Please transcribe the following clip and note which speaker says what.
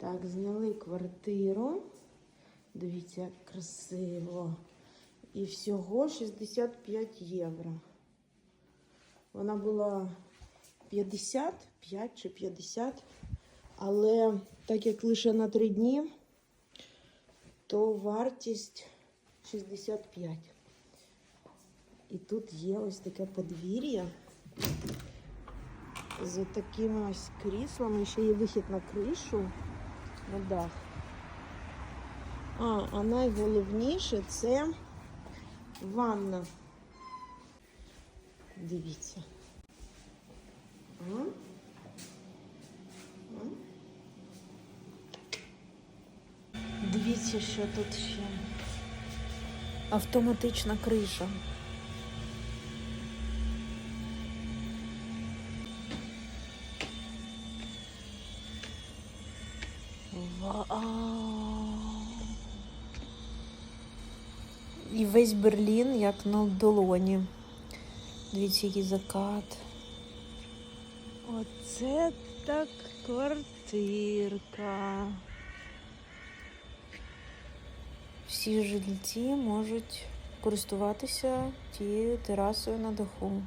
Speaker 1: Так, зняли квартиру. Дивіться, як красиво. І всього 65 євро. Вона була 55 чи 50, але так як лише на 3 дні, то вартість 65. І тут є ось таке подвір'я з такими ось кріслами. Ще є вихід на кришу, на дах. А, а найголовніше це ванна. Дивіться. А? А? Дивіться, що тут ще. Автоматична криша. І весь Берлін як на долоні. Дивіться, який закат. Оце так квартирка. Всі жильці можуть користуватися тією терасою на даху.